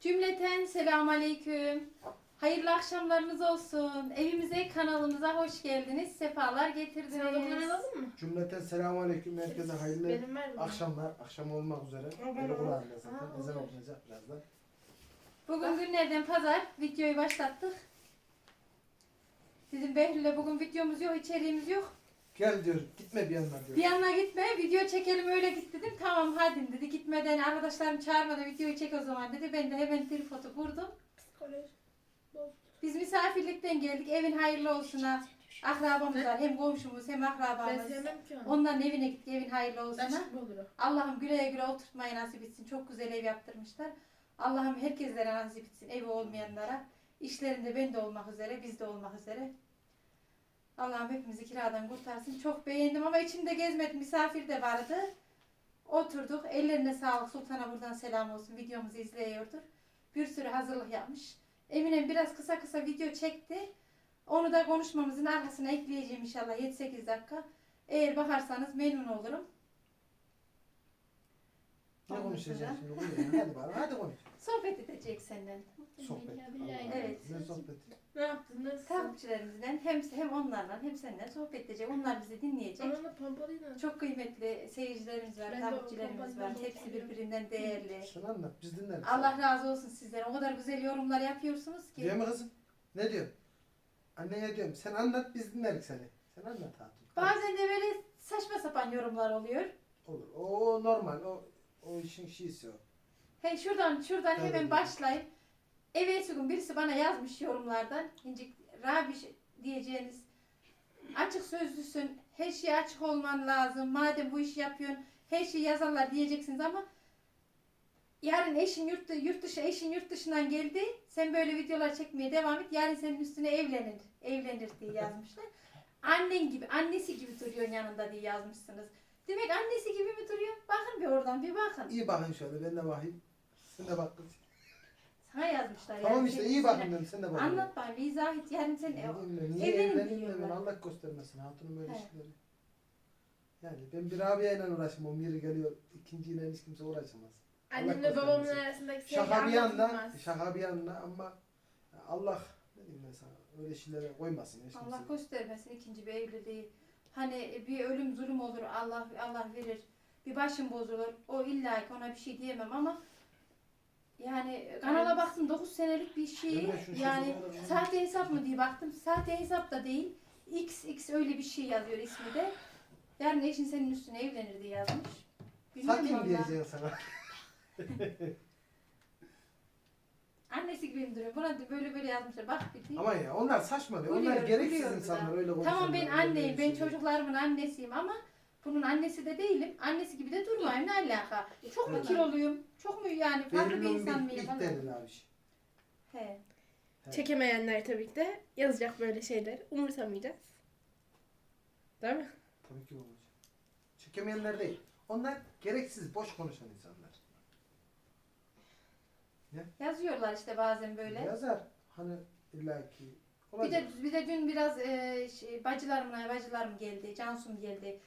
Cümleten selamun aleyküm. Hayırlı akşamlarınız olsun. Evimize, kanalımıza hoş geldiniz. Sefalar getirdiniz. Sen alalım mı? Cümleten selamun aleyküm. Herkese hayırlı Benim var mı? akşamlar. Akşam olmak üzere. kulağında Aa, zaten. Ezan olur. okunacak birazdan. Bugün günlerden pazar. Videoyu başlattık. Bizim Behlül'le bugün videomuz yok, içeriğimiz yok. Gel diyor. Gitme bir yanına diyor. Bir yanına gitme, video çekelim öyle git dedim. Tamam hadi dedi. Gitmeden arkadaşlarım çağırmadan videoyu çek o zaman dedi. Ben de hemen tripodu. Bozuk. Biz misafirlikten geldik. Evin hayırlı olsun ha. Akrabamız var. Hem komşumuz hem Ben akrabamız. sevmem ki onu. Onların evine gittik. Evin hayırlı olsun ha. Taşık mı olur o? Allah'ım güle güle oturtmayı nasip etsin. Çok güzel ev yaptırmışlar. Allah'ım herkeslere nasip etsin. Evi olmayanlara. İşlerinde ben de olmak üzere, biz de olmak üzere. Allah'ım hepimizi kiradan kurtarsın. Çok beğendim ama içimde gezmedim. Misafir de vardı. Oturduk. Ellerine sağlık. Sultan'a buradan selam olsun. Videomuzu izliyordur. Bir sürü hazırlık yapmış. Eminem biraz kısa kısa video çekti. Onu da konuşmamızın arkasına ekleyeceğim inşallah 7-8 dakika. Eğer bakarsanız memnun olurum. Ne sonra- şimdi? Buyurun. Hadi bari. Hadi konuş. Sohbet edecek senden. Sohbet. Billahi. Evet. Ne sohbeti? Ne yaptın? Takipçilerimizden hem hem onlarla hem seninle sohbet edecek. Onlar bizi dinleyecek. Ananı pompalıyla. Çok kıymetli seyircilerimiz var, Ben de o takipçilerimiz var. Hepsi birbirinden değerli. Sen anlat. Biz dinleriz. Allah razı olsun sizden. O kadar güzel yorumlar yapıyorsunuz Diyor ki. mu kızım? Ne diyor? Anneye diyorum. Sen anlat biz dinlerik seni. Sen anlat hatun. Bazen de böyle saçma sapan yorumlar oluyor. Olur. O normal. O o işin şeysi o. He şuradan şuradan Tabii. hemen başlayıp evet gün birisi bana yazmış yorumlardan. İncik Rabiş diyeceğiniz açık sözlüsün. Her şeye açık olman lazım. Madem bu işi yapıyorsun her şeyi yazarlar diyeceksiniz ama yarın eşin yurt, yurt dışı eşin yurt dışından geldi. Sen böyle videolar çekmeye devam et. Yarın senin üstüne evlenir. Evlenir diye yazmışlar. Annen gibi, annesi gibi duruyorsun yanında diye yazmışsınız. Demek annesi gibi mi duruyor? Bakın bir oradan bir bakın. İyi bakın şöyle. Ben de bakayım. Sen de bak kız. Sana yazmışlar Tamam yani. işte iyi bakın dedim. Sen de bak. Anlat bana bir izah et. Yani sen Niye evlenin evleneyim de ben diyorlar. Allah göstermesin hatunun böyle He. işleri. Yani ben bir abiyle uğraşmam. Biri geliyor ikinciyle hiç kimse uğraşamaz. Annemle Allah babamın göstermesin. arasındaki sevgi Şaka bir yanda, anlatılmaz. şaka bir yanda ama Allah ne diyeyim ben sana öyle şeylere koymasın hiç Allah kimse. göstermesin ikinci bir evliliği. Hani bir ölüm zulüm olur Allah Allah verir. Bir başın bozulur. O illa ki ona bir şey diyemem ama yani kanala Evet. baktım 9 senelik bir şey. Şu Yani sahte hesap mı diye baktım. Sahte hesap da değil. XX öyle bir şey yazıyor ismi de. Yarın eşin senin üstüne evlenir diye yazmış. Bilmiyorum vallahi. diyeceksin sana. Annesi duruyor? Buna da böyle böyle yazmışlar. Bak bir diye. Ama ya onlar saçma be. Onlar Gülüyor, gereksiz gülüyor insanlar öyle Tamam ben konuşuyorlar, öyle anneyim, ben şey değil. çocuklarımın annesiyim ama bunun annesi de değilim. Annesi gibi de durmayayım ne alaka? Çok mu kiloluyum? Çok mu yani farklı bir insan mıyım? falan? delil abi. He. Çekemeyenler tabii ki de yazacak böyle şeyler. Umursamayacağız. Değil mi? Tabii ki olacak. Çekemeyenler değil. Onlar gereksiz, boş konuşan insanlar. Yazıyorlar işte bazen böyle. Yazar. Hani illaki Bir de bir de dün biraz e, şey, bacılarımla bacılarım geldi, Cansum geldi.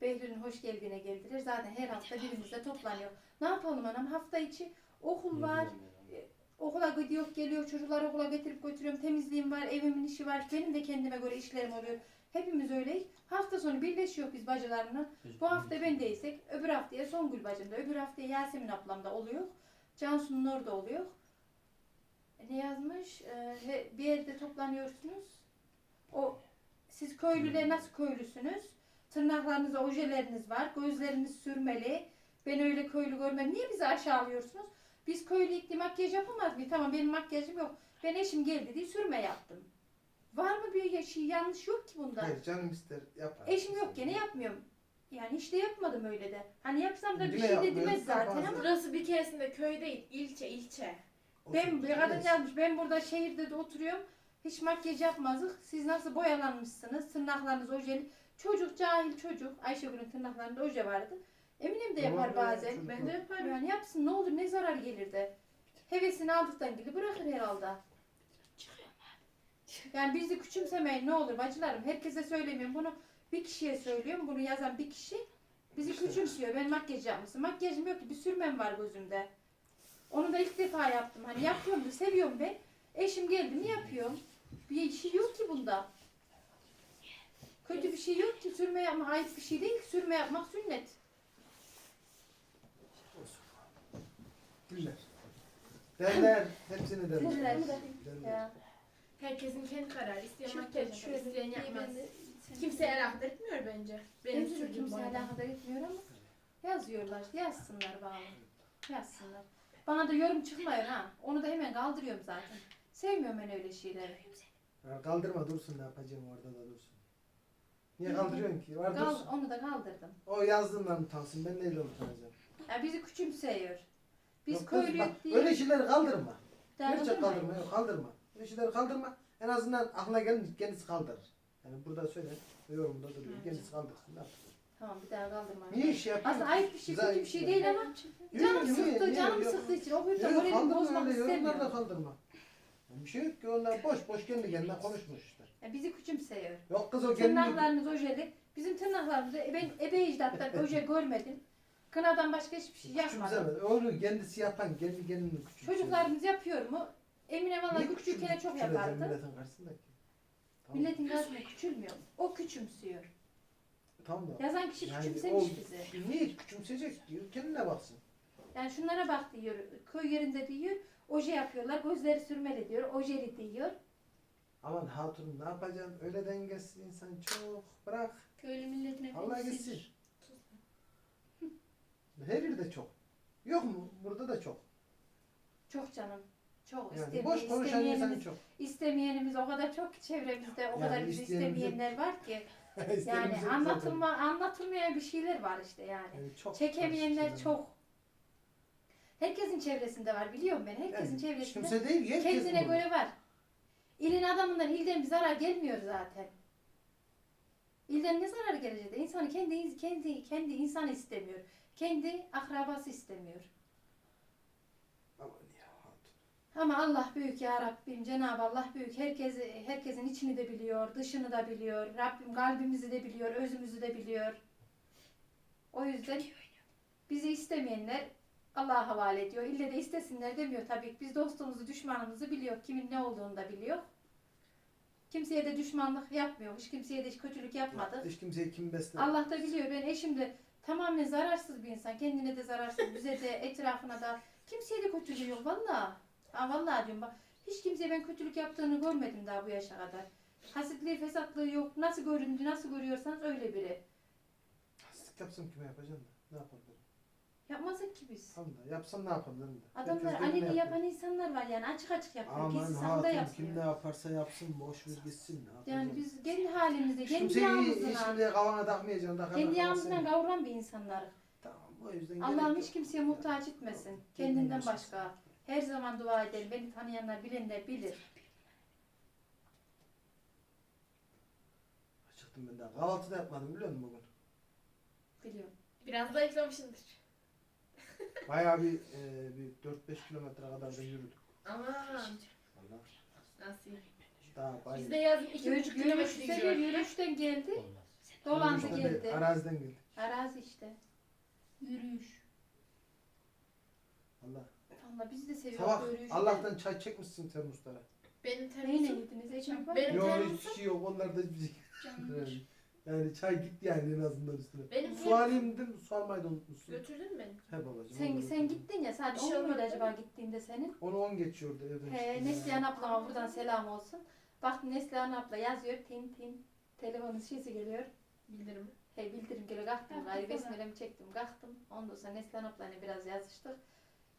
Behlül'ün hoş geldiğine geldiler. Zaten her hafta birimizde toplanıyor. Ne yapalım anam? Hafta içi okul var. Okula gidiyor geliyor çocukları okula getirip götürüyorum temizliğim var evimin işi var benim de kendime göre işlerim oluyor hepimiz öyleyiz hafta sonu birleşiyor biz bacılarımla bu hafta ben değilsek öbür haftaya Songül bacımda öbür haftaya Yasemin ablamda oluyor Cansu'nun orada oluyor E, ne yazmış Ee, bir yerde toplanıyorsunuz o siz köylüler nasıl köylüsünüz tırnaklarınızda ojeleriniz var gözleriniz sürmeli ben öyle köylü görmem niye bizi aşağılıyorsunuz biz köylü ikli makyaj yapamaz mıyız? Tamam benim makyajım yok. Ben eşim geldi diye sürme yaptım. Var mı bir şey yanlış yok ki bunda. Hayır canım ister yapar. Eşim yok gene yapmıyorum. Yani hiç de yapmadım öyle de. Hani yapsam da bir şey de demez zaten ama Burası bir keresinde köy değil, ilçe ilçe. ben bir kadın yazmış. Ben burada şehirde de oturuyorum. Hiç makyaj yapmazdık. Siz nasıl boyalanmışsınız? Tırnaklarınız ojeli. Çocuk cahil çocuk. Ayşegül'ün tırnaklarında oje vardı. Eminim de yapar Tamam, bazen. çocuk Ben de yaparım. Yani yapsın ne olur ne zarar gelir de. Hevesini aldıktan gibi bırakır herhalde. Yani bizi küçümsemeyin ne olur bacılarım. Herkese söylemiyorum bunu. Bir kişiye söylüyorum. Bunu yazan bir kişi bizi İşte. küçümsüyor. Ben makyaj yapmışım. Makyajım yok ki. Bir sürmem var gözümde. Onu da ilk defa yaptım. Hani yapıyorum da seviyorum ben. Eşim geldi mi yapıyorum. Bir şey yok ki bunda. Kötü bir şey yok ki. Sürme yapmak ayıp bir şey değil ki. Sürme yapmak sünnet. Güller. Derler. Hepsini derler. Derler. Herkesin kendi kararı. İsteyen Şöyle- makyaj yapar, şöyle isteyen bir- yapmaz. Kimseye alakadar etmiyor bence. Benim Benim de sürdüğüm kimse bu arada. alakadar etmiyor ama yazıyorlar. Yazsınlar bana. Yazsınlar. Bana da yorum çıkmıyor ha. Onu da hemen kaldırıyorum zaten. Sevmiyorum ben öyle şeyleri. Kaldırma dursun ne yapacağım orada da dursun. Niye kaldırıyorsun ki? Var Kal, dursun. onu da kaldırdım. O yazdığından utansın. Ben neyle utanacağım? Ya bizi küçümseyor. Biz Yok kız, köylüyük bak, diye. Öyle şeyleri kaldırma. Gerçek kaldırma. Yok kaldırma. Öyle şeyleri kaldırma. En azından aklına gelin kendisi kaldırır. Yani burada söyle. Yorumda duruyor. Evet. Kendisi kaldırsın. Ne? Tamam bir daha kaldırma. Niye iş yapıyorsun? Aslında ayıp bir şey, kötü bir şey değil ama canım sıktı, canım sıktığı için o yüzden Yok moralimi kaldırma bozmak yorumları da kaldırma. Bir şey yok ki onlar boş boş kendi kendine konuşmuş işte. Ya bizi küçümseyor. Yok kız o kendi... Tırnaklarınız ojeli. Bizim tırnaklarımızda ben ebe icdattan oje görmedim. Kınadan başka hiçbir şey yapmadım. Onu kendisi yapan kendi kendini küçümseme. Çocuklarımız yapıyor mu? Emine valla Niye küçükken çok yapardı. Milletin karşısında ki. Tamam. Milletin karşısında küçülmüyor. O küçümsüyor. Tamam da. Yazan kişi Yani küçümsemiş o- bizi. Niye küçümseyecek diyor. Kendine baksın. Yani şunlara bak diyor. Köy yerinde diyor. Oje yapıyorlar. Gözleri sürmeli diyor. Ojeli diyor. Aman hatun ne yapacaksın? Öyle dengesiz insan çok. Bırak. Köylü milletine Allah gitsin. Her yerde çok. Yok mu? Burada da çok. Çok canım. Çok Yani istemi- boş konuşan insan istemeyenimiz, çok. istemeyenimiz o kadar çok ki çevremizde. O Yani kadar isteyenimiz- istemeyenler var ki. Yani anlatılma, anlatılmayan bir şeyler var işte yani. Yani çok Çekemeyenler çok. Herkesin çevresinde var biliyorum ben. Herkesin Yani çevresinde kimse değil herkes kendine bunu. göre var. İlin adamından ilden bir zarar gelmiyor zaten. İlden ne zarar gelecek? İnsanı kendi kendi kendi insan istemiyor. Kendi akrabası istemiyor. Aman ya hatun. Ama Allah büyük ya Rabbim. Cenab-ı Allah büyük. Herkes, herkesin içini de biliyor, dışını da biliyor. Rabbim kalbimizi de biliyor, özümüzü de biliyor. O yüzden bizi istemeyenler Allah'a havale ediyor. İlle de istesinler demiyor tabii ki. Biz dostumuzu, düşmanımızı biliyor. Kimin ne olduğunu da biliyor. Kimseye de düşmanlık yapmıyor. Hiç kimseye de hiç kötülük yapmadık. Hiç kimseyi kim besler? Allah da biliyor. Ben eşim de tamamen zararsız bir insan. Kendine de zararsız, bize de, etrafına da. Kimseye de kötülüğü yok valla. Ha vallahi diyorum bak. Hiç kimseye ben kötülük yaptığını görmedim daha bu yaşa kadar. Hasitliği, fesatlığı yok. Nasıl göründü, nasıl görüyorsanız öyle biri. Hastik yapsam kime yapacağım da? Ne yapabilirim? Yapmazdık ki biz. Tamam da yapsam ne yapabilirim da? Adamlar Herkes aleni yapıyor. yapan insanlar var yani açık açık yapıyor. Aman hatun yapmıyor. kim ne yaparsa yapsın boş ver gitsin ne yapacağım? Yani biz kendi halimizde, kendi kimseyi yağımızdan, şimdi kavana takmayacaksın. takana kendi yağımızdan kavuran bir insanlar. Tamam o yüzden Allah'ım hiç kimseye muhtaç etmesin. Kendinden başka. Her zaman dua edelim. Beni tanıyanlar, bilenler bilir. Çıktım ben daha. Kahvaltı da yapmadım biliyor musun bugün? Biliyorum. Biraz zayıflamışsındır. Bayağı bir, e, bir 4-5 kilometre kadar da yürüdük. Aman. Valla. Nasıl? Daha bayağı. Bizde yazın iki buçuk kilometre yürüyüşte, yürüyüşten geldi. Dolandı Yürüyüşten değil, geldi. Araziden geldik. Arazi işte. Yürüyüş. Valla. Allah bizi de seviyor Sabah. Allah'tan çay çekmişsin termoslara. Benim Neyle termosum. yediniz? Ekmek var Benim? Yok termosum- hiçbir şey yok. Onlarda hiçbir şey. Yani, yani çay gitti yani en azından üstüne. Benim Su alayım dedim. Su almayı da unutmuşsun. Götürdün mü beni? He babacığım. Sen, sen gittin ya saat Bir şey 10 muydu olmadı acaba gittiğinde senin? Onu 10 geçiyordu evden. He, Neslihan ablama buradan selam olsun. Bak Neslihan abla yazıyor tin tin. Telefonun sesi geliyor. Bildirim. He bildirim geliyor kalktım gari besmelemi çektim kalktım. Ondan sonra Neslihan ablayla biraz yazıştık.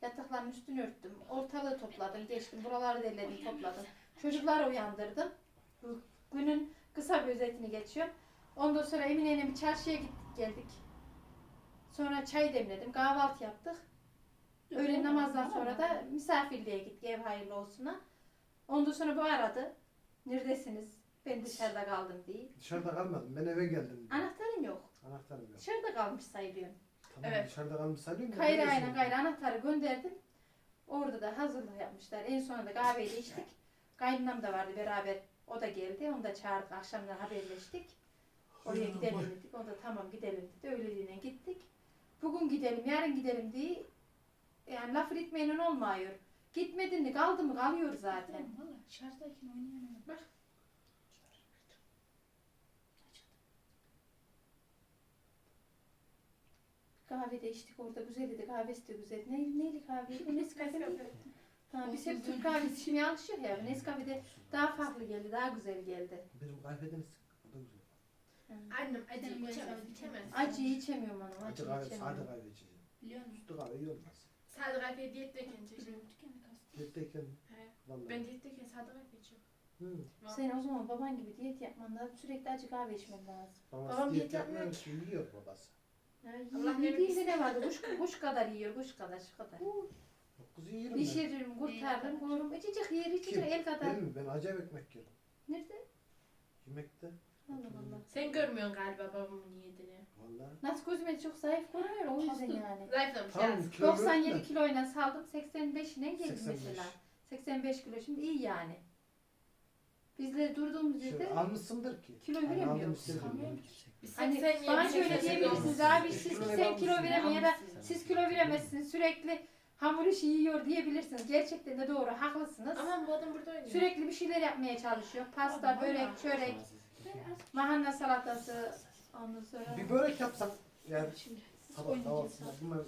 Yatakların üstünü örttüm. Ortalığı topladım geçtim. Buraları derledim topladım. Çocukları uyandırdım. Günün kısa bir özetini geçiyorum. Ondan sonra Emine'yle bir çarşıya gittik geldik. Sonra çay demledim. Kahvaltı yaptık. Öğle namazdan sonra da misafirliğe gittik ev hayırlı olsuna. Ondan sonra bu aradı. Neredesiniz? Ben dışarıda kaldım diye. Dışarıda kalmadım. Ben eve geldim. Anahtarım yok. Anahtarım yok. Dışarıda kalmış sayılıyorum. Tamam Evet. dışarıda kalmış sayıyorum. da Kayra neredesin? aynen gayrı anahtarı gönderdim. Orada da hazırlık yapmışlar. En sonunda kahveyi de içtik. Kaynanam da vardı beraber. O da geldi. Onu da çağırdık. Akşamdan haberleştik. Oraya Hay gidelim Allah. dedik. O da tamam gidelim dedi. Öğleliğine gittik. Bugün gidelim, yarın gidelim diye yani laf ritmeyle olmuyor. Gitmedin mi kaldı mı kalıyor zaten. Valla şarjdayken oynayamıyorum. Bak. Kahve de içtik orada güzeldi de kahvesi de güzel. Ne, neyli kahve? Bu Nescafe miydi? Ha, biz hep Türk kahvesi içmeye alışıyor ya. Nescafe'de daha farklı geldi, daha güzel geldi. Benim kahveden da güzel. Annem acı içemez. Acıyı içemiyorum hanım, Acı kahve, sade kahve içeceğim. Biliyor musun? Sütlü kahve iyi olmaz. Sade kahve diyetteyken içeceğim. Diyetteyken He. vallahi. Ben diyetteyken sade kahve içiyorum. Hı. Sen o zaman baban gibi diyet yapman lazım. Sürekli acı kahve içmen lazım. Babası Babam diyet diyet yapmıyor yapmıyor ki yiyor babası. Allah ne yediğinde ne vardı? Kuş, kuş kadar yiyor, kuş kadar, şu kadar. Kuzu yerim ben. Pişiririm, kurtarırım, koyurum. İçecek yer, içecek el kadar. Ben mi? Ben acayip ekmek yerim. Nerede? Yemekte. Allah Allah. Sen görmüyorsun galiba babamın yediğini. Vallahi. Nasıl gözüme çok zayıf görünüyor o yüzden yani. Zayıflamış Tamam yalnız. kilo verdim 97 de. kiloyla saldım 85'ine geldi 85. mesela. 85 kilo şimdi iyi yani. Bizler durduğumuz Şöyle yerde almışsındır ki. kilo Hani veremiyoruz. istedim. Biz Hani 80 bana şöyle 80 diyebilirsiniz olmuş. abi siz Kilo sen kilo veremezsin. veremiyor ya da siz kilo veremezsiniz sürekli hamur işi yiyor diyebilirsiniz. Gerçekten de doğru haklısınız. Aman bu adam burada oynuyor. Sürekli bir şeyler yapmaya çalışıyor. Pasta, Vallahi. börek, çörek, mahanna salatası ondan sonra. Bir börek yapsam yani Şimdi sabah kahvaltısında bunlar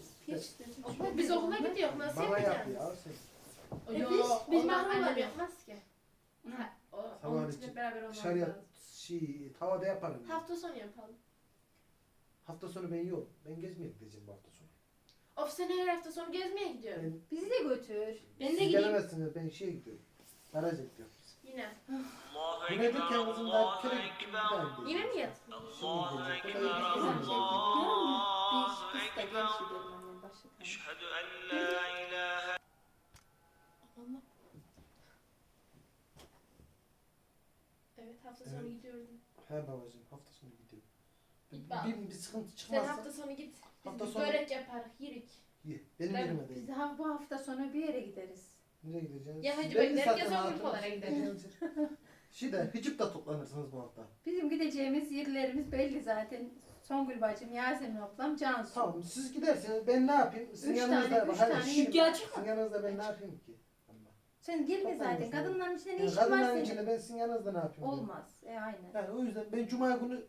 Biz okula gidiyoruz. Nasıl bana yap yapacağız? ya sen. E biz- biz mahrum annem yapmaz ki. Ha, o, Tamam, onun için hep beraber olmamız Dışarıya lazım. şey, tavada yaparım. Hafta sonu yapalım. Hafta sonu ben yok. Ben gezmeye gideceğim bu hafta sonu. Ofise her hafta sonu gezmeye gidiyorum. Ben, Bizi de götür. ben de siz gideyim. gelemezsiniz. Ben şeye gidiyorum. Garaja gidiyorum. Yine. Bu ne Allahu dükkan kızım daha bir. Yine mi yatın? Şimdi gidecek. Bir kız da gelişi benim Eşhedü şey en la ilahe hafta sonu Evet. gidiyoruz. He babacığım hafta sonu gidiyorum. Git bak. Bir, bir sıkıntı Sen çıkmazsa hafta sonu git. Biz Hafta bir sonu- börek yaparız, yirik. ye. Benim Ben- yerime Biz değil. ha, bu hafta sonu bir yere gideriz. Nereye gideceğiz? Ya zaten herkes hatırım. Avrupalara gidelim. Şey de de toplanırsınız bu hafta. Bizim gideceğimiz yerlerimiz belli zaten. Songül bacım, Yasemin ablam, Cansu. Tamam siz gidersiniz ben ne yapayım? Sizin Üç yanınızda tane, bak, üç hadi tane şimdi Şükrü açık Sizin yanınızda ben ne yapayım ki? Sen gelme zaten. Toplanırsınız. Kadınların içinde ne Yani işin var kadınların senin? içinde ben sizin yanınızda ne yapayım? diyorum. Olmaz. E aynen. Yani o yüzden ben cuma günü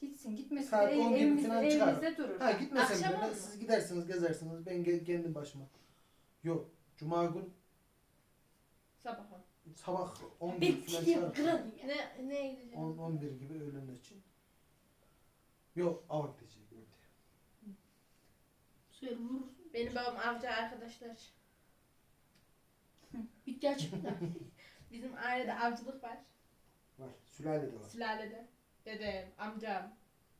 Gitsin gitmesin. Saat Ev, 10 gibi evimizde, falan evimizde durur. ha gitmesem Akşam bile oldu. siz gidersiniz gezersiniz ben ge- kendim başıma. Yok cuma gün Sabah. sabah 10 Ben gibi falan çıkarım. ya. Ne, neye gideceğim? 10 11 gibi öğlen için. Yok av gidecek. Söyle vurur. Benim babam avcı arkadaşlar. Bitti açık da. Bizim ailede avcılık var. Var. Sülalede var. Sülalede. Dedem, amcam.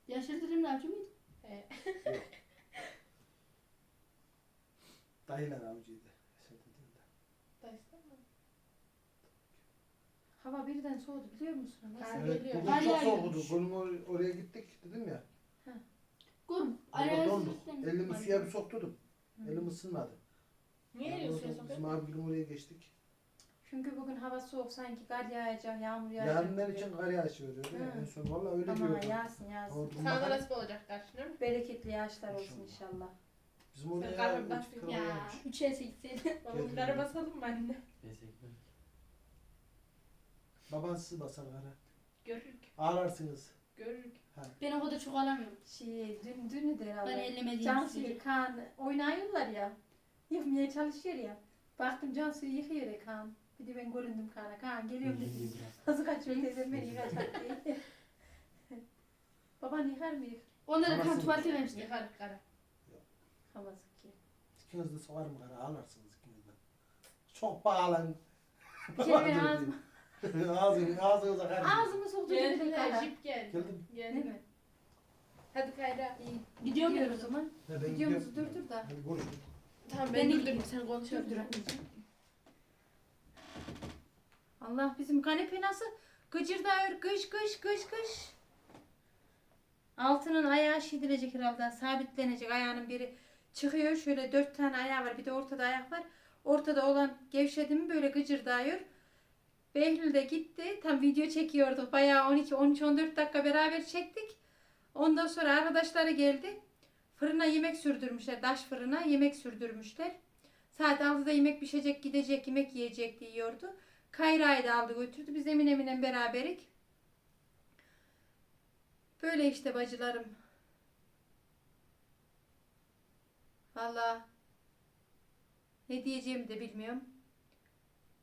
Yaşar dedim ne yapacağım mıydı? He. Avcıydı. De. Dayısı mı? Hava birden soğudu biliyor musun? Nasıl? Evet, geliyor. bugün çok. Bugün or- oraya gittik dedim ya. Görüm. Orada donduk. Araziden- Elimi suya bir sokturdum. Elim ısınmadı. Niye Yani yiyorsun oradan Bizim abigilin oraya geçtik. Çünkü bugün hava soğuk sanki kar yağacak, yağmur yağacak. Yarınlar için kar yağışı değil mi? Hı. En son valla öyle Ama diyordu. yağsın yağsın. Sana da bakalım. nasip olacak karşı değil mi? Bereketli yağışlar olsun İnşallah. inşallah. Bizim oraya Sen karnım ya, iki kere ya. varmış. Üç ese gitseydin. Babamın Geldim. kara basalım mı anne? Baban sizi basar kara. Görürük. Ağlarsınız. Görürük. Ben o kadar çok alamıyorum. Şey, dün, dün de Ben herhalde. ellemediğim Cansu'yu sürece. Kaan oynuyorlar ya. Yıkmaya çalışıyor ya. Baktım Cansu'yu yıkıyor ya Kaan. Bir de ben göründüm Kaan'a. Kaan geliyorum dedi. Nasıl kaçıyor teyzem beni yıkacak diye. Baban yıkar mı yık? Onlara Anasını- kan tuvalete vermiştim. Yıkarık kara. Havası ki. İkiniz de sokarım kara. Ağlarsınız ikiniz de. Çok bağlan. Bir kere ben ağzıma, Ağzını, ağzınıza kar. ağzımı soktum bir de Geldiler, Kaan'a. jip geldi. Geldim. Değil Geldi. mi? Hadi Kayra. İyi. Gidiyorum Gidiyoruz ya. o zaman. Ha, ben Videomuzu gidiyorum. durdur da. Hadi konuş. Tamam Ben ben de durdurayım sen konuş. Anneciğim. Allah bizim kanepe nasıl gıcırdıyor kış kış kış kış. Altının ayağı şidilecek herhalde sabitlenecek ayağının biri çıkıyor şöyle dört tane ayağı var bir de ortada ayak var. Ortada olan gevşedi mi böyle gıcırdıyor. Behlül de gitti tam video çekiyorduk bayağı 12 13 14 dakika beraber çektik. Ondan sonra arkadaşları geldi. Fırına yemek sürdürmüşler. Taş fırına yemek sürdürmüşler. Saat 6'da yemek pişecek, gidecek, yemek yiyecek diyordu. Kayra'yı da aldı götürdü. Biz Emine Emine beraberik. Böyle işte bacılarım. Valla ne diyeceğimi de bilmiyorum.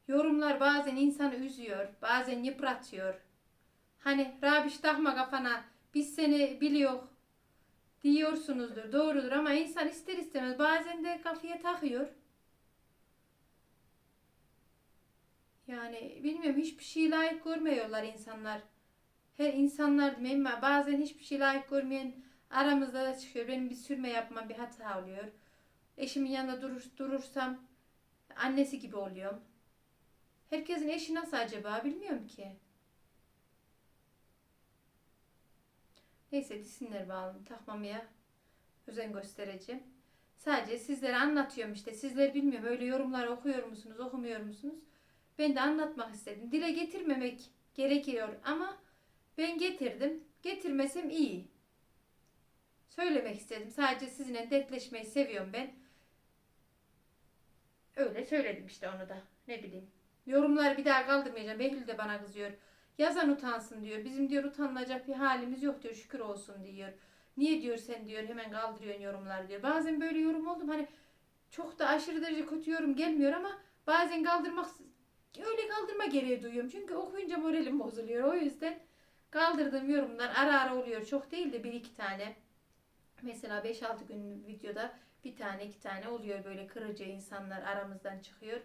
Yorumlar bazen insanı üzüyor, bazen yıpratıyor. Hani Rabiş takma kafana, biz seni biliyor diyorsunuzdur, doğrudur ama insan ister istemez bazen de kafaya takıyor. Yani bilmiyorum hiçbir şey layık görmüyorlar insanlar. Her insanlar demeyeyim ama bazen hiçbir şey layık görmeyen aramızda da çıkıyor. Benim bir sürme yapmam bir hata oluyor. Eşimin yanında durur, durursam annesi gibi oluyorum. Herkesin eşi nasıl acaba bilmiyorum ki. Neyse desinler bağlı takmamaya özen göstereceğim. Sadece sizlere anlatıyorum işte. Sizler bilmiyorum öyle yorumları okuyor musunuz okumuyor musunuz? Ben de anlatmak istedim. Dile getirmemek gerekiyor ama ben getirdim. Getirmesem iyi. Söylemek istedim. Sadece sizinle dertleşmeyi seviyorum ben. Öyle söyledim işte onu da. Ne bileyim. Yorumları bir daha kaldırmayacağım. Behlül de bana kızıyor. Yazan utansın diyor. Bizim diyor utanılacak bir halimiz yok diyor. Şükür olsun diyor. Niye diyor sen diyor hemen kaldırıyorsun yorumlar diyor. Bazen böyle yorum oldum hani çok da aşırı derece kötü yorum gelmiyor ama bazen kaldırmak öyle kaldırma gereği duyuyorum. Çünkü okuyunca moralim bozuluyor. O yüzden kaldırdığım yorumlar ara ara oluyor. Çok değil de bir iki tane. Mesela 5-6 günlük videoda bir tane iki tane oluyor böyle kırıcı insanlar aramızdan çıkıyor.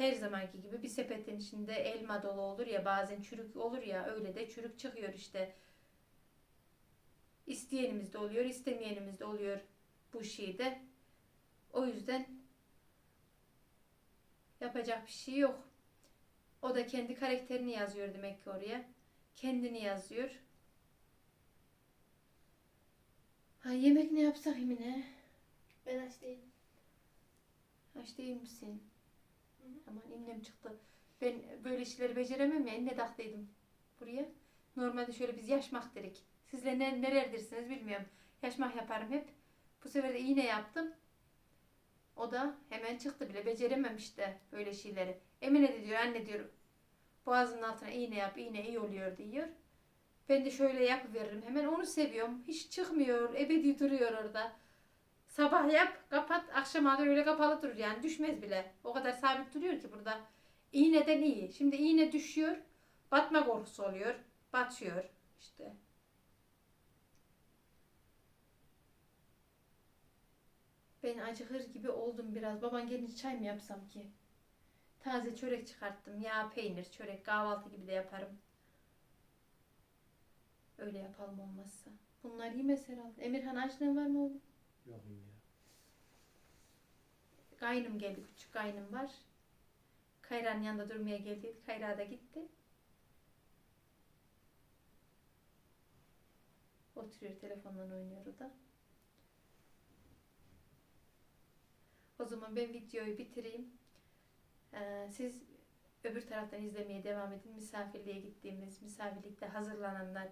Her zamanki gibi bir sepetin içinde elma dolu olur ya bazen çürük olur ya öyle de çürük çıkıyor işte. İsteyenimiz de oluyor, istemeyenimiz de oluyor bu şeyde. O yüzden yapacak bir şey yok. O da kendi karakterini yazıyor demek ki oraya. Kendini yazıyor. Ha yemek ne yapsak Emine? Ben aç değilim. Aç değil misin? Aman innem çıktı. Ben böyle işleri beceremem ya. Ne taktıydım buraya. Normalde şöyle biz yaşmak dedik. Sizle ne, nerelerdirsiniz bilmiyorum. Yaşmak yaparım hep. Bu sefer de iğne yaptım. O da hemen çıktı bile. Beceremem işte böyle şeyleri. Emine de diyor anne diyor boğazının altına iğne yap iğne iyi oluyor diyor. Ben de şöyle yapıveririm hemen onu seviyorum. Hiç çıkmıyor. Ebedi duruyor orada. Sabah yap, kapat, akşama kadar öyle kapalı durur yani düşmez bile. O kadar sabit duruyor ki burada. İğneden iyi. Şimdi iğne düşüyor, batma korkusu oluyor, batıyor işte. Ben acıkır gibi oldum biraz. Baban gelince çay mı yapsam ki? Taze çörek çıkarttım. Yağ, peynir, çörek, kahvaltı gibi de yaparım. Öyle yapalım olmazsa. Bunlar yemez herhalde. Emirhan açlığın var mı oğlum? Yok ya. Kaynım geldi, küçük kaynım var. Kayra'nın yanında durmaya geldi. Kayra da gitti. Oturuyor telefondan oynuyor o da. O zaman ben videoyu bitireyim. Ee, siz öbür taraftan izlemeye devam edin. Misafirliğe gittiğimiz, misafirlikte hazırlananlar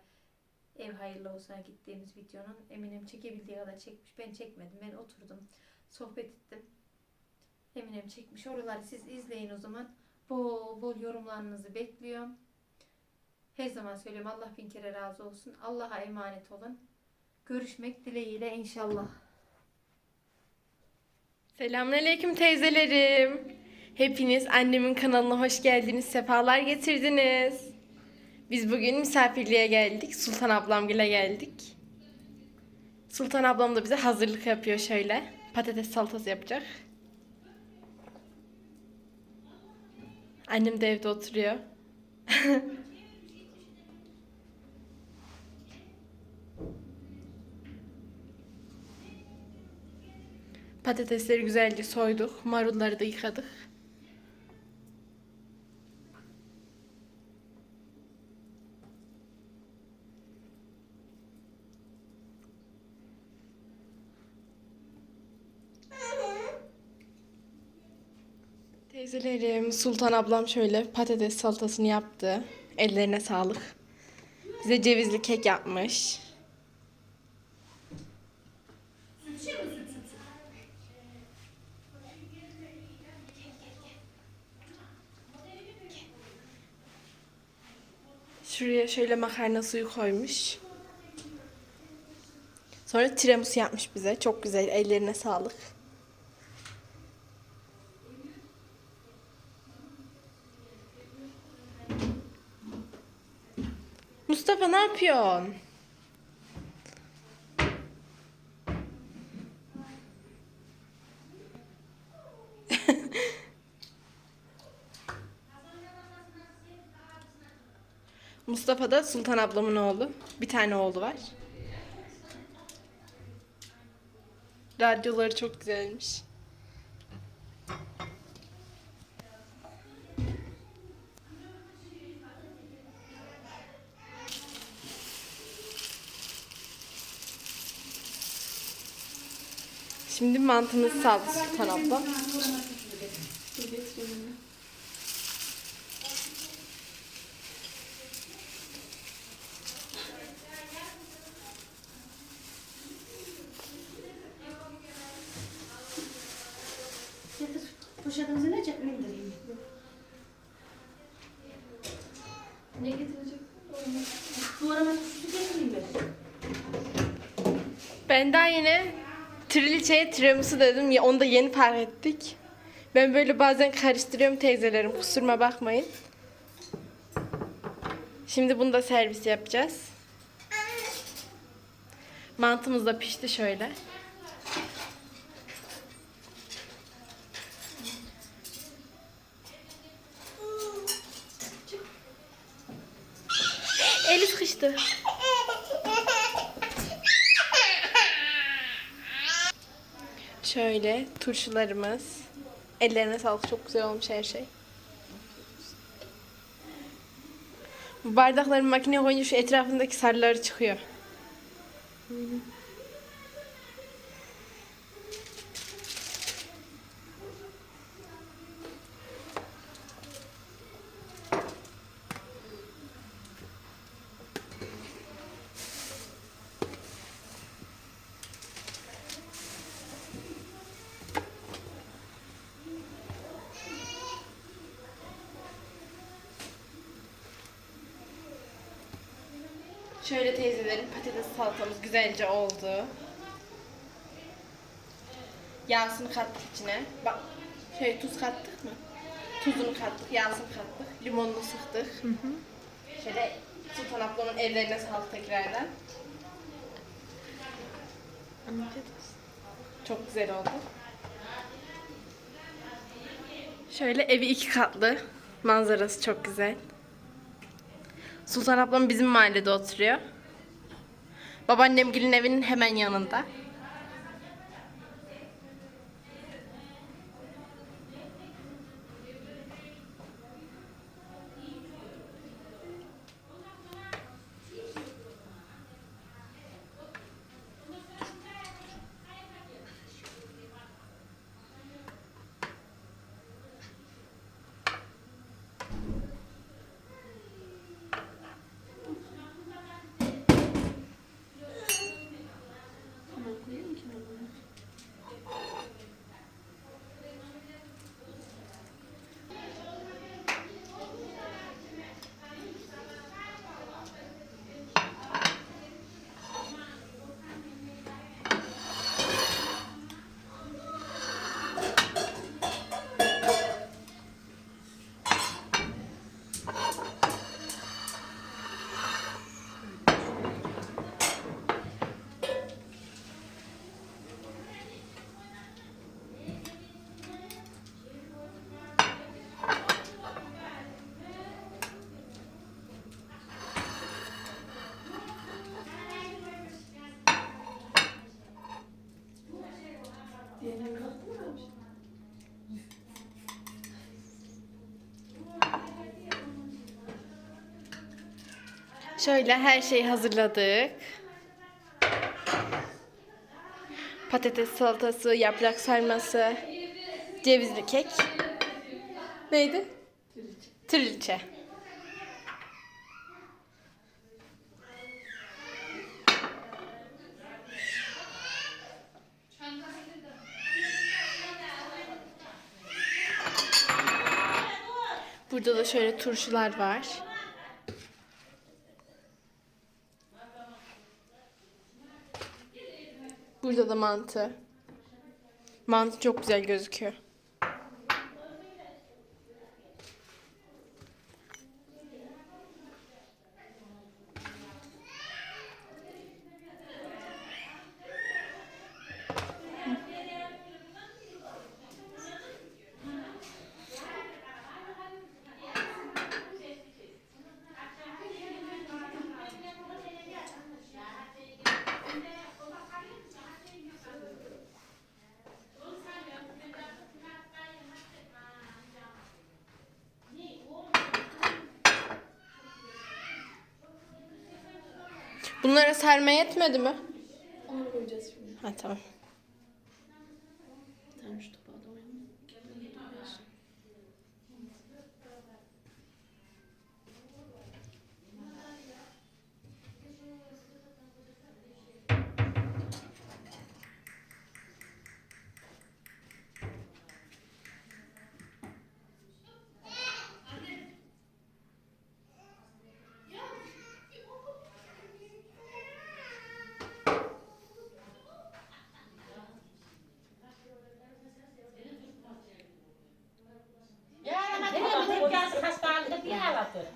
ev hayırlı olsuna gittiğimiz videonun Eminem çekebildiği kadar çekmiş. Ben çekmedim. Ben oturdum. Sohbet ettim. Eminem çekmiş. Oraları siz izleyin o zaman. Bol bol yorumlarınızı bekliyorum. Her zaman söylüyorum Allah bin kere razı olsun. Allah'a emanet olun. Görüşmek dileğiyle inşallah. Selamünaleyküm teyzelerim. Hepiniz annemin kanalına hoş geldiniz, sefalar getirdiniz. Biz bugün misafirliğe geldik. Sultan ablamgile geldik. Sultan ablam da bize hazırlık yapıyor şöyle. Patates salatası yapacak. Annem de evde oturuyor. Patatesleri güzelce soyduk. Marulları da yıkadık. dilerim. Sultan ablam şöyle patates salatasını yaptı. Ellerine sağlık. Bize cevizli kek yapmış. Şuraya şöyle makarna suyu koymuş. Sonra tiramisu yapmış bize. Çok güzel. Ellerine sağlık. Mustafa ne yapıyorsun? Mustafa da Sultan ablamın oğlu. Bir tane oğlu var. Radyoları çok güzelmiş. Şimdi mantımızı saldı Sultan abla. Poşetimizi ne çek? Ne indireyim? Ne getirecek? Tuşu getireyim ben. Ben daha yine triliçeye tiramisu dedim. Ya onu da yeni fark ettik. Ben böyle bazen karıştırıyorum teyzelerim. Kusuruma bakmayın. Şimdi bunu da servis yapacağız. Mantımız da pişti şöyle. Şöyle turşularımız. Ellerine sağlık. Çok güzel olmuş her şey. Bardakları makineye koyunca şu etrafındaki sarıları çıkıyor. Şöyle teyzelerin patates salatamız güzelce oldu. Yağsını kattık içine. Bak şey tuz kattık mı? Tuzunu kattık, yağsını kattık, limonunu sıktık. Şöyle Sultan ablamın ellerine sağlık tekrardan. Çok güzel oldu. Şöyle evi iki katlı. Manzarası çok güzel. Sultan ablam bizim mahallede oturuyor. Babaannem Gül'ün evinin hemen yanında. Şöyle her şeyi hazırladık. Patates salatası, yaprak sarması, cevizli kek. Neydi? Trilce. Burada da şöyle turşular var. Burada da mantı. Mantı çok güzel gözüküyor. Bunlara serme yetmedi mi? Onu koyacağız şimdi. Ha. Tamam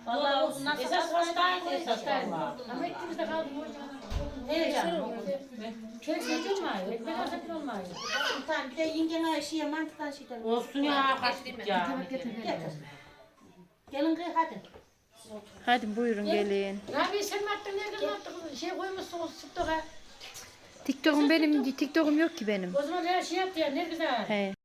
Vallahi olsun nasıl esas hastaydı esas valla. Ama ikimiz de kaldık bir de yengene şey mantıktan şeyden. Olsun ya kaçtık ya. Gelin kız hadi. Hadi buyurun gelin. Abi sen mi attın nereden attın? Şey koymuşsun o sıktığa. TikTok'um benim TikTok'um yok ki benim. O zaman her şey yaptı ya ne güzel. He.